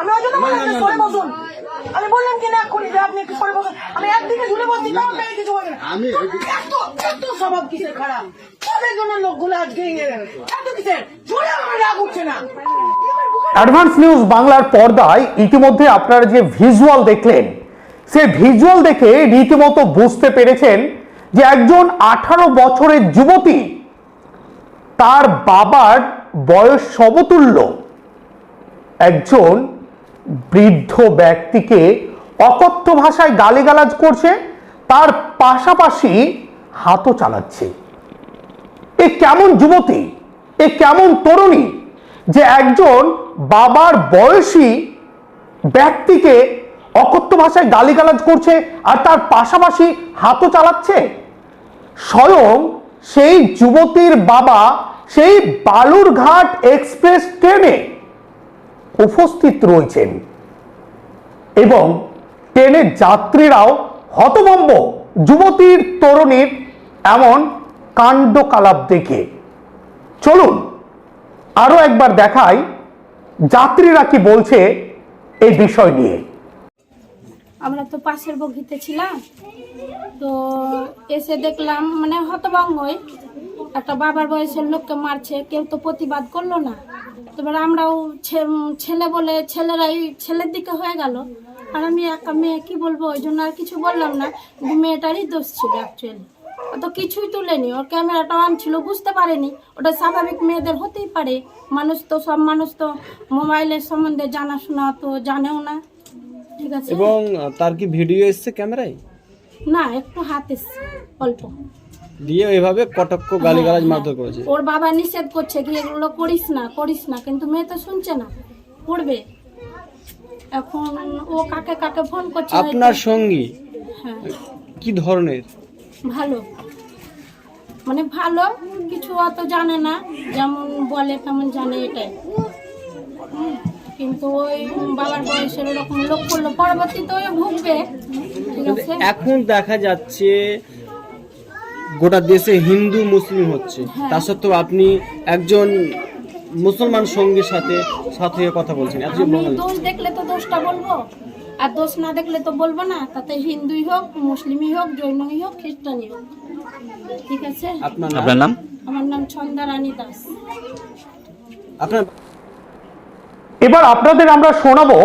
আমি ওই জন্য বললাম যে সরে বসুন। আমি বললাম কি না করি যে আপনি একটু সরে বসুন। আমি একদিকে ঝুলে বসছি তাও আপনাকে কিছু বলে না। আমি এত এত স্বভাব কিসের খারাপ? তাদের জন্য লোকগুলো আজকে ইয়ে এত কিসের? ঝুলে আমার রাগ উঠছে না। অ্যাডভান্স নিউজ বাংলার পর্দায় ইতিমধ্যে আপনারা যে ভিজুয়াল দেখলেন সেই ভিজুয়াল দেখে রীতিমতো বুঝতে পেরেছেন যে একজন আঠারো বছরের যুবতী তার বাবার বয়স সমতুল্য একজন বৃদ্ধ ব্যক্তিকে অকথ্য ভাষায় গালিগালাজ করছে, তার পাশাপাশি হাতও চালাচ্ছে। এ কেমন যুবতী, এ কেমন তরুণী যে একজন বাবার বয়সী ব্যক্তিকে অকথ্য ভাষায় গালিগালাজ করছে আর তার পাশাপাশি হাতও চালাচ্ছে? স্বয়ং সেই যুবতীর বাবা সেই বালুরঘাট এক্সপ্রেস ট্রেনে উপস্থিত রয়েছেন। এবং ট্রেনের যাত্রীরাও হতভম্ব। যুবতীর, তরুণীর এমন কাণ্ডকালাপ দেখে। চলুন, আরও একবার দেখাই যাত্রীরা কি বলছে এই বিষয় নিয়ে। আমরা তো পাশের বগিতে ছিলাম, তো এসে দেখলাম মানে হতভঙ্গই একটা বাবার বয়সের লোককে মারছে কেউ তো প্রতিবাদ করল না। এবার আমরাও ছেলে বলে ছেলেরাই ছেলের দিকে হয়ে গেল। আর আমি একা মেয়ে কি বলব? ওই জন্য আর কিছু বললাম না। মেয়েটারই দোষ ছিল অ্যাকচুয়ালি ও তো কিছুই তুলেনি। ওর ক্যামেরাটা অন ছিল বুঝতে পারেনি। ওটা স্বাভাবিক মেয়েদের হতেই পারে। মানুষ তো সব মানুষ তো মোবাইলের সম্বন্ধে জানাশোনা তো জানেও না। ঠিক আছে? এবং তার কি ভিডিও এসছে ক্যামেরায়? না একটু হাত এসছে অল্প। দিয়ে এভাবে কটক্ষ গালিগালাজ মারধর করেছে। ওর বাবা নিষেধ করছে কি এগুলো করিস না করিস না কিন্তু মেয়ে তো শুনছে না। করবে। এখন ও কাকে কাকে ফোন করছে আপনার সঙ্গী? হ্যাঁ। কি ধরনের? ভালো। মানে ভালো কিছু অত জানে না যেমন বলে তেমন জানে এটাই। কিন্তু ওই বাবার বয়সের ওরকম লোক করল পরবর্তীতে ওই ভুগবে। এখন দেখা যাচ্ছে গোটা দেশে হিন্দু মুসলিম হচ্ছে। হ্যাঁ। তা সত্ত্বেও আপনি একজন মুসলমান সঙ্গীর সাথে সাথে কথা বলছেন। এত দোষ দেখলে তো দোষটা বলব। আর দোষ না দেখলে তো বলব না। তাতে হিন্দুই হোক মুসলিমই হোক জৈনই হোক খ্রিস্টানই হোক। ঠিক আছে? আপনার আপনার নাম? আমার নাম ছন্দা রানী দাস। আপনার এবার আপনাদের আমরা শোনাবো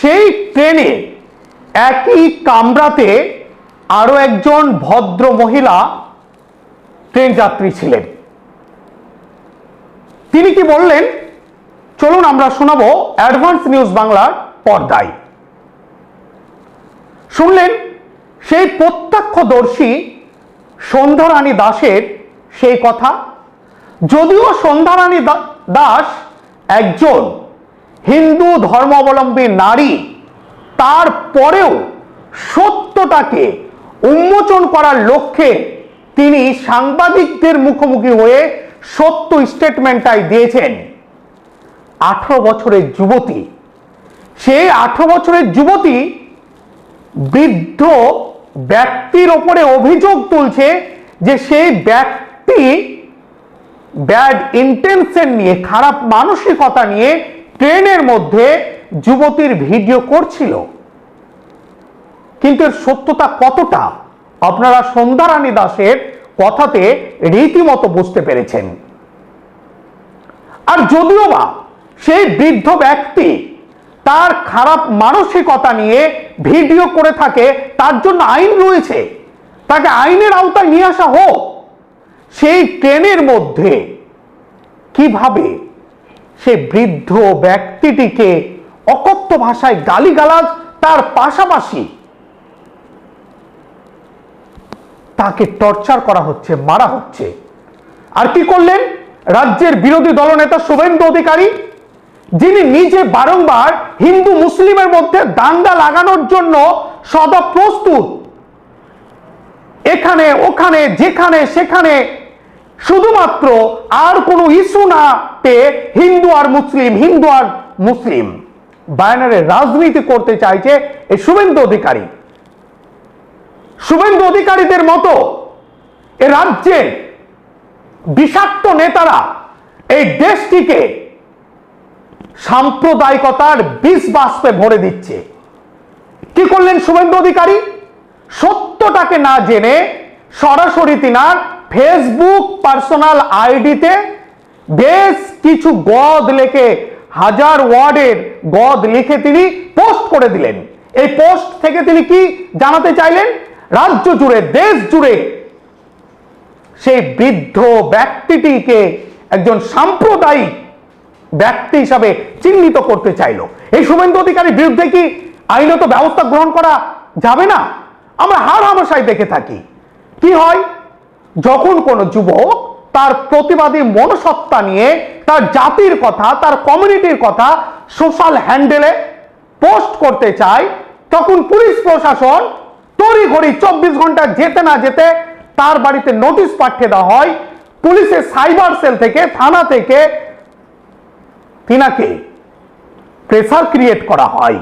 সেই ট্রেনে একই কামরাতে আরও একজন ভদ্র মহিলা ট্রেন যাত্রী ছিলেন। তিনি কি বললেন? চলুন আমরা শোনাবো অ্যাডভান্স নিউজ বাংলার পর্দায়। শুনলেন, সেই প্রত্যক্ষদর্শী সন্ধ্যারানী দাসের সেই কথা। যদিও সন্ধ্যারানী দাস একজন হিন্দু ধর্মাবলম্বী নারী, তারপরেও সত্যটাকে উন্মোচন করার লক্ষ্যে তিনি সাংবাদিকদের মুখোমুখি হয়ে সত্য স্টেটমেন্টটাই দিয়েছেন। আঠারো বছরের যুবতী। সেই আঠারো বছরের যুবতী বৃদ্ধ ব্যক্তির ওপরে অভিযোগ তুলছে যে সেই ব্যক্তি ব্যাড ইন্টেনশন নিয়ে, খারাপ মানসিকতা নিয়ে ট্রেনের মধ্যে যুবতীর ভিডিও করছিল। কিন্তু এর সত্যতা কতটা? আপনারা সন্ধ্যারানী দাসের কথাতে রীতিমতো বুঝতে পেরেছেন। আর যদিও বা সেই বৃদ্ধ ব্যক্তি তার খারাপ মানসিকতা নিয়ে ভিডিও করে থাকে, তার জন্য আইন রয়েছে। তাকে আইনের আওতায় নিয়ে আসা হোক। সেই ট্রেনের মধ্যে কীভাবে সে বৃদ্ধ ব্যক্তিটিকে অকথ্য ভাষায় গালিগালাজ তার পাশাপাশি তাকে টর্চার করা হচ্ছে, মারা হচ্ছে। আর কি করলেন? রাজ্যের বিরোধী দলনেতা শুভেন্দু অধিকারী, যিনি নিজে বারংবার হিন্দু মুসলিমের মধ্যে দাঙ্গা লাগানোর জন্য সদা প্রস্তুত। এখানে, ওখানে, যেখানে, সেখানে শুধুমাত্র আর কোনো ইস্যু না পেয়ে হিন্দু আর মুসলিম, হিন্দু আর মুসলিম। বায়নারে রাজনীতি করতে চাইছে এই শুভেন্দু অধিকারী। শুভেন্দু অধিকারীদের মতো এ রাজ্যের বিষাক্ত নেতারা এই দেশটিকে সাম্প্রদায়িকতার বিষ বাষ্পে ভরে দিচ্ছে। কি করলেন শুভেন্দু অধিকারী? সত্যটাকে না জেনে সরাসরি তিনার ফেসবুক পার্সোনাল আইডিতে বেশ কিছু গদ লেখে, হাজার ওয়ার্ডের গদ লিখে তিনি পোস্ট করে দিলেন। এই পোস্ট থেকে তিনি কি জানাতে চাইলেন? রাজ্য জুড়ে, দেশ জুড়ে সেই বৃদ্ধ ব্যক্তিটিকে একজন সাম্প্রদায়িক ব্যক্তি হিসাবে চিহ্নিত করতে চাইলো। এই শুভেন্দু অধিকারীর বিরুদ্ধে কি আইনত ব্যবস্থা গ্রহণ করা যাবে না? আমরা হার হামেশাই দেখে থাকি। কি হয়? যখন কোনো যুবক তার প্রতিবাদী মনসত্তা নিয়ে তার জাতির কথা, তার কমিউনিটির কথা সোশ্যাল হ্যান্ডেলে পোস্ট করতে চায়, তখন পুলিশ প্রশাসন তড়ি ঘড়ি চব্বিশ ঘণ্টা যেতে না যেতে তার বাড়িতে নোটিশ পাঠিয়ে দেওয়া হয়। পুলিশের সাইবার সেল থেকে, থানা থেকে তিনাকে প্রেসার ক্রিয়েট করা হয়,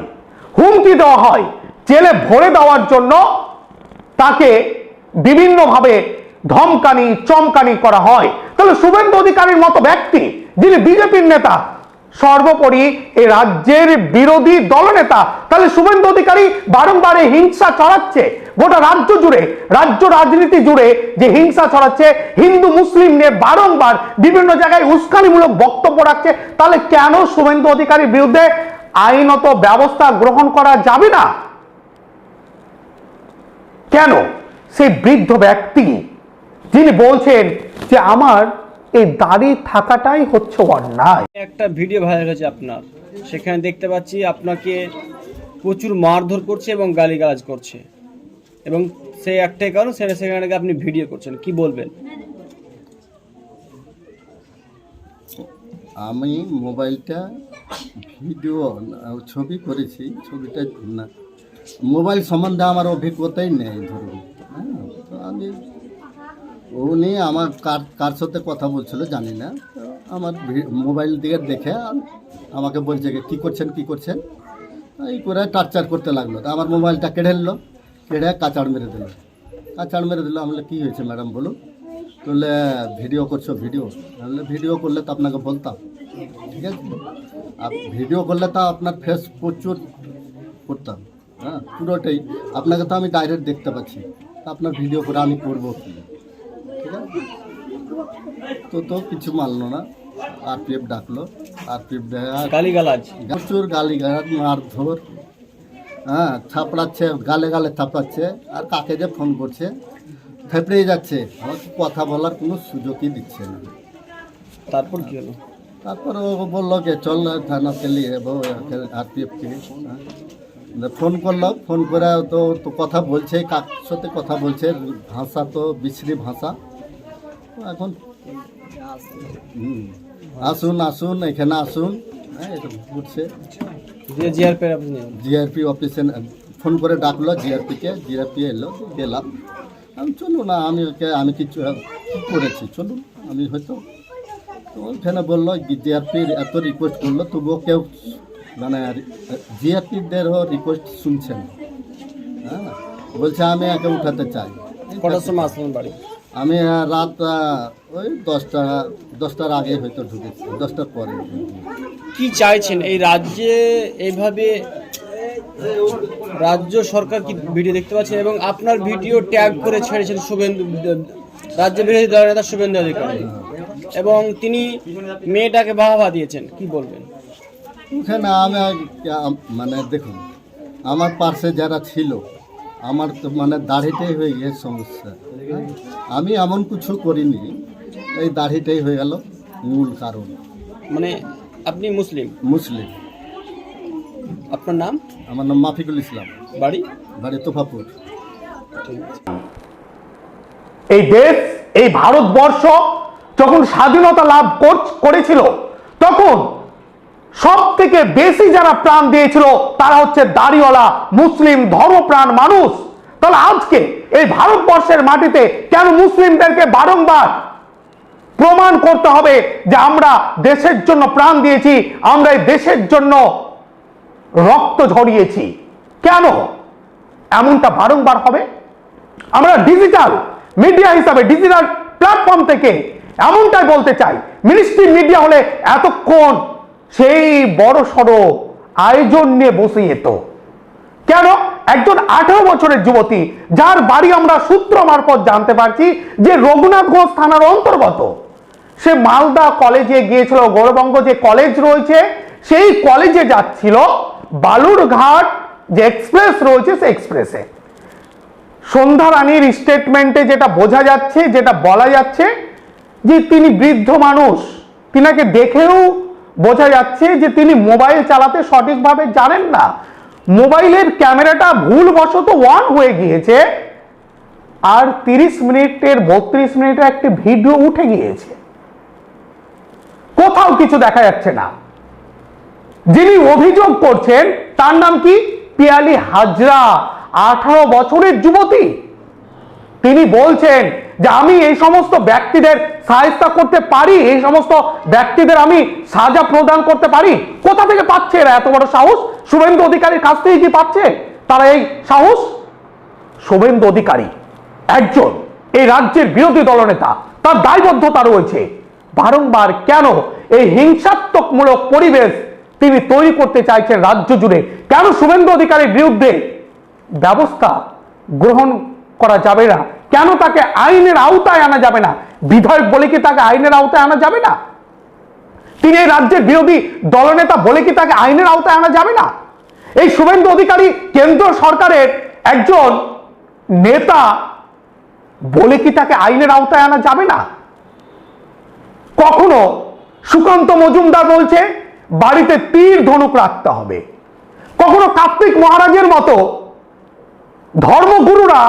হুমকি দেওয়া হয়, জেলে ভরে দেওয়ার জন্য তাকে বিভিন্নভাবে ধমকানি, চমকানি করা হয়। তাহলে শুভেন্দু অধিকারীর মতো ব্যক্তি, যিনি বিজেপির নেতা সর্বোপরি এই রাজ্যের বিরোধী দলনেতা। তাহলে শুভেন্দু অধিকারী বারংবার এই হিংসা ছড়াচ্ছে গোটা রাজ্য জুড়ে, রাজ্য রাজনীতি জুড়ে যে হিংসা ছড়াচ্ছে, হিন্দু, মুসলিম নিয়ে বারংবার বিভিন্ন জায়গায় উস্কানিমূলক বক্তব্য রাখছে। তাহলে কেন শুভেন্দু অধিকারীর বিরুদ্ধে আইনত ব্যবস্থা গ্রহণ করা যাবে না? কেন? সেই বৃদ্ধ ব্যক্তি যিনি বলছেন যে আমার এই দাড়ি থাকাটাই হচ্ছে অন্যায়। একটা ভিডিও ভাইরাল হয়েছে আপনার। সেখানে দেখতে পাচ্ছি আপনাকে প্রচুর মারধর করছে এবং গালিগালাজ করছে। এবং সেই একটাই কারণ সেটা সেখানে গিয়ে আপনি ভিডিও করছেন। কি বলবেন? আমি মোবাইলটা ভিডিও ছবি করেছি ছবিটা না। মোবাইল সম্বন্ধে আমার অভিজ্ঞতাই নেই ধরুন। হ্যাঁ তো আমি উনি আমার কার কার সাথে কথা বলছিল জানি না। আমার মোবাইল দিকে দেখে আম- আমাকে বলছে কী করছেন কী করছেন? এই করে টার্চার করতে লাগল। তো আমার মোবাইলটা কেড়ে নিল, কেড়ে কাচাড় মেরে দিল। কাচাড় মেরে দিল, আমি কী হয়েছে ম্যাডাম, বলুন? বললে, ভিডিও করছ, ভিডিও। বললে ভিডিও করলে তো আপনাকে বলতাম। ঠিক আছে? আর ভিডিও করলে তো আপনার ফেস প্রচুর করতাম। হ্যাঁ পুরোটাই। আপনাকে তো আমি ডাইরেক্ট দেখতে পাচ্ছি। তা আপনার ভিডিও করে আমি করব কি? ঠিক আছে তো তো কিছু মানলো না। আর পি এফ ডাকলো। আর পি এফ গালিগালাজ। প্রচুর গালি গালাজ মারধর। হ্যাঁ থাপড়াচ্ছে গালে গালে থাপড়াচ্ছে। আর কাকে যে ফোন করছে থেপড়েই যাচ্ছে। আমাকে কথা বলার কোনো সুযোগই দিচ্ছে না। তারপর কি হলো? তারপর ও বলল যে চল থানাতে নিয়ে যাব আর পি এফকে ফোন করল ফোন করে তো তো কথা বলছে কার সাথে কথা বলছে ভাষা তো বিশ্রী ভাষা। এখন হুম, আসুন আসুন এখানে আসুন হ্যাঁ এটা জিআরপি অফিসে ফোন করে ডাকলো জিআরপিকে জিআরপি এলো গেলাম। আমি চলুন না আমি ওকে আমি কিছু করেছি চলুন আমি হয়তো তো ওইখানে বলল জিআরপির এত রিকোয়েস্ট করল তবুও কেউ মানে জিআরপিদেরও রিকোয়েস্ট শুনছে না হ্যাঁ? বলছে আমি একে উঠাতে চাই। কটার সময় আসলেন বাড়ি? আমি রাত ওই দশটা দশটার আগে হয়তো ঢুকেছি দশটার পরে। কি চাইছেন? এই রাজ্যে এইভাবে রাজ্য সরকার কি ভিডিও দেখতে পাচ্ছেন এবং আপনার ভিডিও ট্যাগ করে ছেড়েছেন শুভেন্দু রাজ্য বিরোধী দলের নেতা শুভেন্দু অধিকারী। এবং তিনি মেয়েটাকে বাহবা দিয়েছেন কি বলবেন? ওখানে আমি মানে দেখুন আমার পার্শ্বে যারা ছিল আমার তো মানে দাড়িটাই হয়ে গিয়ে সমস্যা? আমি এমন কিছু করিনি এই দাড়িটাই হয়ে গেল মূল কারণ। মানে আপনি মুসলিম? মুসলিম। আপনার নাম? আমার নাম মাফিকুল ইসলাম। বাড়ি? বাড়ি তোফাপুর। এই দেশ এই ভারতবর্ষ যখন স্বাধীনতা লাভ কর- করেছিল তখন সব থেকে বেশি যারা প্রাণ দিয়েছিল, তারা হচ্ছে দাড়িওয়ালা মুসলিম ধর্মপ্রাণ মানুষ। তাহলে আজকে এই ভারতবর্ষের মাটিতে কেন মুসলিমদেরকে বারংবার প্রমাণ করতে হবে যে আমরা দেশের জন্য প্রাণ দিয়েছি, আমরা এই দেশের জন্য রক্ত ঝরিয়েছি? কেন? এমনটা বারংবার হবে? আমরা ডিজিটাল মিডিয়া হিসাবে ডিজিটাল প্ল্যাটফর্ম থেকে এমনটাই বলতে চাই। মিনিস্ট্রি মিডিয়া হলে এতক্ষণ সেই বড় সড়ো আয়োজন নিয়ে বসে যেত কেন? একজন আঠারো বছরের যুবতী, যার বাড়ি আমরা সূত্র মারফত জানতে পারছি যে রঘুনাথগঞ্জ থানার অন্তর্গত। সে মালদা কলেজে গিয়েছিল, গৌরবঙ্গ যে কলেজ রয়েছে, সেই কলেজে যাচ্ছিল, বালুরঘাট যে এক্সপ্রেস রয়েছে সে এক্সপ্রেসে। সন্ধ্যা রানীর স্টেটমেন্টে যেটা বোঝা যাচ্ছে, যেটা বলা যাচ্ছে, যে তিনি বৃদ্ধ মানুষ, তিনাকে দেখেও বোঝা যাচ্ছে যে তিনি মোবাইল চালাতে সঠিকভাবে জানেন না। মোবাইলের ক্যামেরাটা ভুলবশত অন হয়ে গিয়েছে আর তিরিশ মিনিটের, বত্রিশ মিনিটের একটি ভিডিও উঠে গিয়েছে। কোথাও কিছু দেখা যাচ্ছে না। যিনি অভিযোগ করছেন, তার নাম কি? পিয়ালি হাজরা, আঠারো বছরের যুবতী। তিনি বলছেন যে আমি এই সমস্ত ব্যক্তিদের সাহায্য করতে পারি, এই সমস্ত ব্যক্তিদের আমি সাজা প্রদান করতে পারি। কোথা থেকে পাচ্ছে এরা? এত বড় সাহস? শুভেন্দু অধিকারীর কাছ থেকে কি পাচ্ছে? তারা এই সাহস? শুভেন্দু অধিকারী একজন এই রাজ্যের বিরোধী দলনেতা তার দায়বদ্ধতা রয়েছে। বারংবার কেন এই হিংসাত্মকমূলক পরিবেশ তিনি তৈরি করতে চাইছেন রাজ্য জুড়ে? কেন শুভেন্দু অধিকারীর বিরুদ্ধে ব্যবস্থা গ্রহণ করা যাবে না। কেন তাকে আইনের আওতায় আনা যাবে না? বিধায়ক বলে কি তাকে আইনের আওতায় আনা যাবে না? তিনি এই রাজ্যের বিরোধী দলনেতা বলে কি তাকে আইনের আওতায় আনা যাবে না? এই শুভেন্দু অধিকারী কেন্দ্র সরকারের একজন নেতা বলে কি তাকে আইনের আওতায় আনা যাবে না? কখনো সুকান্ত মজুমদার বলছে, বাড়িতে তীর ধনুক রাখতে হবে। কখনো কার্তিক মহারাজের মতো ধর্মগুরুরা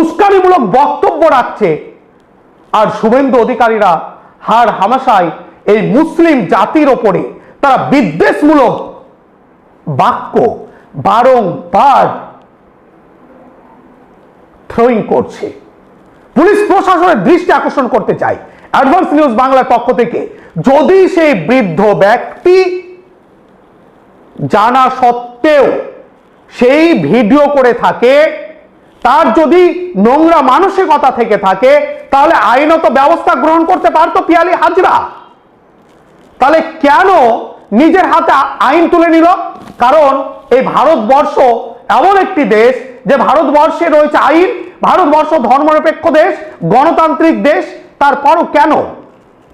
উস্কানিমূলক বক্তব্য রাখছে। আর শুভেন্দু অধিকারীরা হার হামাশায় এই মুসলিম জাতির ওপরে তারা বিদ্বেষমূলক বাক্য বারংবার থ্রোয়িং করছে। পুলিশ প্রশাসনের দৃষ্টি আকর্ষণ করতে চাই অ্যাডভান্স নিউজ বাংলার পক্ষ থেকে যদি সেই বৃদ্ধ ব্যক্তি জানা সত্ত্বেও সেই ভিডিও করে থাকে তার যদি নোংরা মানসিকতা থেকে থাকে, তাহলে আইনত ব্যবস্থা গ্রহণ করতে পারতো পিয়ালি হাজরা। তাহলে কেন নিজের হাতে আইন তুলে নিল? কারণ এই ভারতবর্ষ এমন একটি দেশ যে ভারতবর্ষে রয়েছে আইন, ভারতবর্ষ ধর্মনিরপেক্ষ দেশ, গণতান্ত্রিক দেশ, তারপরও কেন?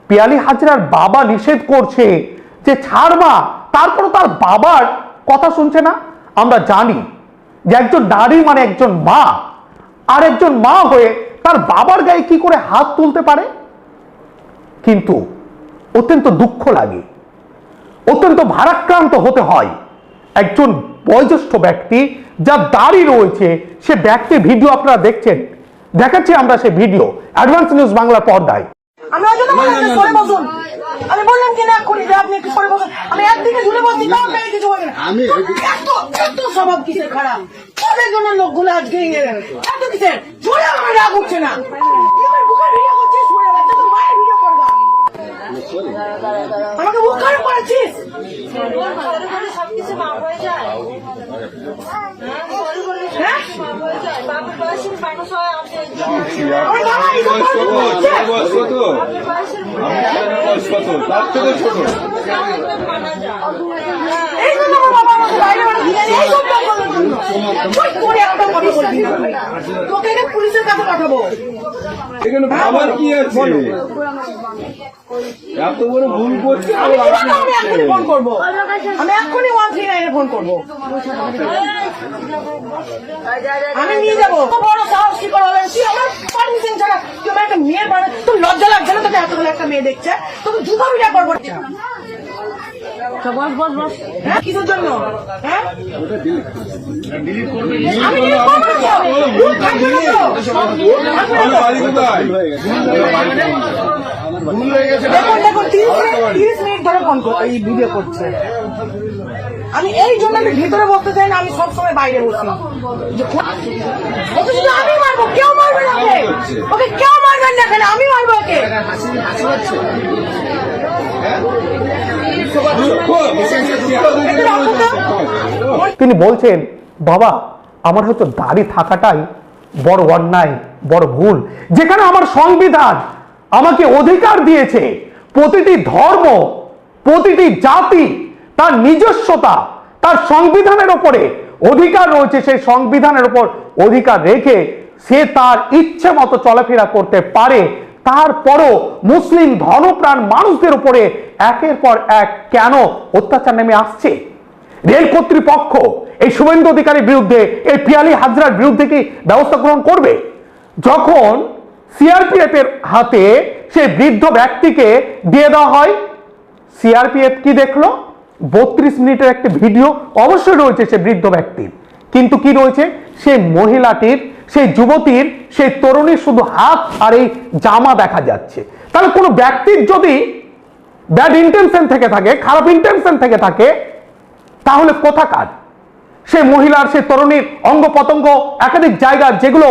পিয়ালি হাজরার বাবা নিষেধ করছে যে ছাড় ছাড়বা তারপরও তার বাবার কথা শুনছে না? আমরা জানি যে একজন নারী মানে একজন মা আর একজন মা হয়ে তার বাবার গায়ে কি করে হাত তুলতে পারে? কিন্তু অত্যন্ত দুঃখ লাগে। অত্যন্ত ভারাক্রান্ত হতে হয় একজন বয়োজ্যেষ্ঠ ব্যক্তি যা দাড়ি রয়েছে সে ব্যক্তি ভিডিও আপনারা দেখছেন। দেখাচ্ছি আমরা সেই ভিডিও অ্যাডভান্স নিউজ বাংলার পর্দায়। আমি বললাম যে সরে বসুন। আমি বললাম কি না আপনি একটু সরে বসুন আমি একদিকে ঝুলে বসছি তাও আপনি কিছু বলেন না। আমি- এত এত স্বভাব কিসের খারাপ? তাদের জন্য লোকগুলো আজকে ইয়ে এত কিসের? ঝুলে আমার রাগ উঠছে না। তুই আমার বুকের ভিডিও করছিস ঝুলে বাচ্চা তো মায়ের ভিডিও করবা। আমাকে বুক করেছিস? হ্যাঁ? আমার বাবা এই এখানে ভাবার কি আছে? এত বড় ভুল করছে আমি আবার এক্ষুনি ফোন করব। আমি এক্ষুনি ওয়ান থ্রি নাইনে ফোন করব। আমি নিয়ে যাব। বড় সাহস কি করে হলেন? তুই আমার পারমিশন ছাড়া একটা মেয়ের বাড়ি তোর লজ্জা লাগছে না তোকে এতগুলো একটা মেয়ে দেখছে? তোকে জুতো বিটা করব। বস বস বস। হ্যাঁ কিসের জন্য? হ্যাঁ? আমি এই করছে। আমি এই জন্য আমি ভিতরে বসতে চাই না আমি সবসময় বাইরে বসি। শুধু আমি মারবো কেউ মারবে না ওকে কেউ মারবেন না এখানে আমি মারবো ওকে। তিনি বলছেন, বাবা, আমার হয়তো দাড়ি থাকাটাই বড় অন্যায়, বড় ভুল। যেখানে আমার সংবিধান আমাকে অধিকার দিয়েছে, প্রতিটি ধর্ম, প্রতিটি জাতি, তার নিজস্বতা, তার সংবিধানের ওপরে অধিকার রয়েছে, সেই সংবিধানের ওপর অধিকার রেখে সে তার ইচ্ছে মতো চলাফেরা করতে পারে তারপরও মুসলিম ধর্মপ্রাণ মানুষদের উপরে একের পর এক কেন অত্যাচার নেমে আসছে? রেল কর্তৃপক্ষ এই শুভেন্দু অধিকারীর বিরুদ্ধে, এই পিয়ালি হাজরার বিরুদ্ধে কি ব্যবস্থা গ্রহণ করবে? যখন সিআরপিএফ এর হাতে সেই বৃদ্ধ ব্যক্তিকে দিয়ে দেওয়া হয়, সিআরপিএফ কি দেখল? বত্রিশ মিনিটের একটি ভিডিও অবশ্যই রয়েছে সে বৃদ্ধ ব্যক্তির। কিন্তু কি রয়েছে? সেই মহিলাটির সেই যুবতীর, সেই তরুণীর শুধু হাত আর এই জামা দেখা যাচ্ছে। তাহলে কোনো ব্যক্তির যদি ব্যাড ইন্টেনশন থেকে থাকে, খারাপ ইন্টেনশন থেকে থাকে, তাহলে কোথাকার? সে মহিলার সে তরুণীর অঙ্গ পতঙ্গ একাধিক জায়গা যেগুলো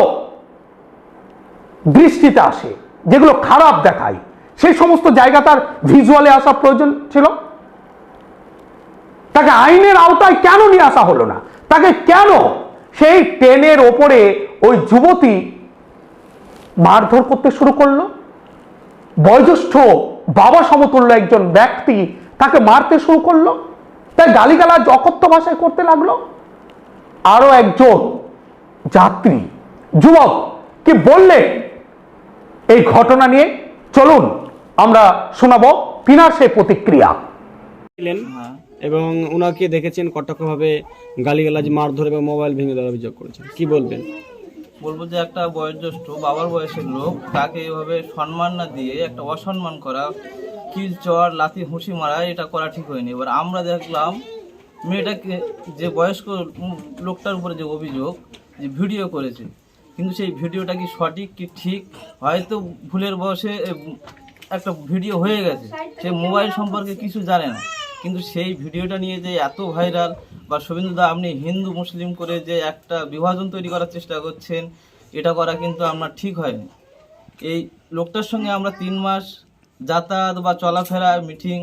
দৃষ্টিতে আসে, যেগুলো খারাপ দেখায়, সেই সমস্ত জায়গা তার ভিজুয়ালে আসা প্রয়োজন ছিল? তাকে আইনের আওতায় কেন নিয়ে আসা হলো না? তাকে কেন সেই ট্রেনের ওপরে ওই যুবতী মারধর করতে শুরু করল। বয়োজ্যেষ্ঠ বাবা সমতুল্য একজন ব্যক্তি তাকে মারতে শুরু করল। তাই গালিগালাজ অকথ্য ভাষায় করতে লাগল। আরও একজন যাত্রী, যুবক, কি বললেন এই ঘটনা নিয়ে চলুন, আমরা শোনাবো পিনার সেই প্রতিক্রিয়া। ছিলেন এবং ওনাকে দেখেছেন কটাক্ষভাবে গালিগালাজ, মারধর এবং মোবাইল ভেঙে দেওয়ার অভিযোগ করেছেন। কি বলবেন? বলব যে একটা বয়োজ্যেষ্ঠ বাবার বয়সের লোক, তাকে এভাবে সম্মান না দিয়ে একটা অসম্মান করা, কিল চর লাথি হুঁসি মারা, এটা করা ঠিক হয়নি। এবার আমরা দেখলাম মেয়েটাকে যে বয়স্ক লোকটার উপরে যে অভিযোগ, যে ভিডিও করেছে, কিন্তু সেই ভিডিওটা কি সঠিক কি ঠিক? হয়তো ভুলের বয়সে একটা ভিডিও হয়ে গেছে। সে মোবাইল সম্পর্কে কিছু জানে না। কিন্তু সেই ভিডিওটা নিয়ে যে এত ভাইরাল বা শুভেন্দুদা আপনি হিন্দু মুসলিম করে যে একটা বিভাজন তৈরি করার চেষ্টা করছেন এটা করা কিন্তু আপনার ঠিক হয়নি। এই লোকটার সঙ্গে আমরা তিন মাস যাতায়াত বা চলাফেরা মিটিং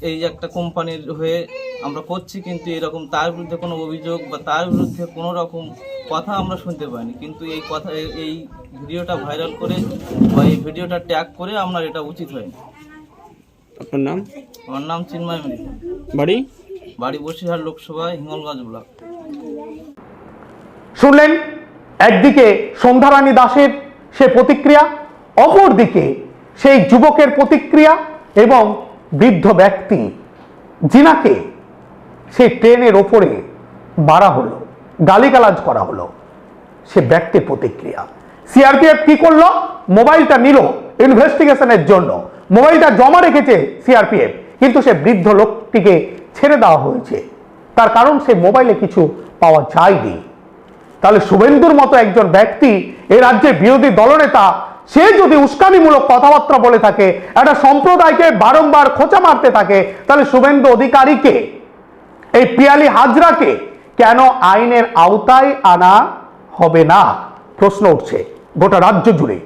এই একটা কোম্পানির হয়ে আমরা করছি কিন্তু এরকম তার বিরুদ্ধে কোনো অভিযোগ বা তার বিরুদ্ধে কোনো রকম কথা আমরা শুনতে পাইনি। কিন্তু এই কথা এই- ভিডিওটা ভাইরাল করে বা এই ভিডিওটা ট্যাগ করে আমরা এটা উচিত হয়নি। আপনার নাম? আমার নাম চিন্ময় বাড়ি? বাড়ি বসিরহাট লোকসভা, হিঙ্গলগঞ্জ ব্লক। শুনলেন? একদিকে সন্ধ্যারানী দাসের সে প্রতিক্রিয়া, অপরদিকে সেই যুবকের প্রতিক্রিয়া এবং বৃদ্ধ ব্যক্তি, জিনাকে সেই ট্রেনের ওপরে মারা হলো, গালিগালাজ করা হলো, সে ব্যক্তির প্রতিক্রিয়া। সিআরপিএফ কি করল? মোবাইলটা নিল ইনভেস্টিগেশনের জন্য। মোবাইলটা জমা রেখেছে সিআরপিএফ, কিন্তু সে বৃদ্ধ লোকটিকে ছেড়ে দেওয়া হয়েছে। তার কারণ সে মোবাইলে কিছু পাওয়া যায়নি। তাহলে শুভেন্দুর মতো একজন ব্যক্তি এই রাজ্যের বিরোধী দলনেতা, সে যদি উস্কানিমূলক কথাবার্তা বলে থাকে, একটা সম্প্রদায়কে বারংবার খোঁচা মারতে থাকে, তাহলে শুভেন্দু অধিকারীকে এই পিয়ালি হাজরাকে কেন আইনের আওতায় আনা হবে না? প্রশ্ন উঠছে গোটা রাজ্য জুড়ে।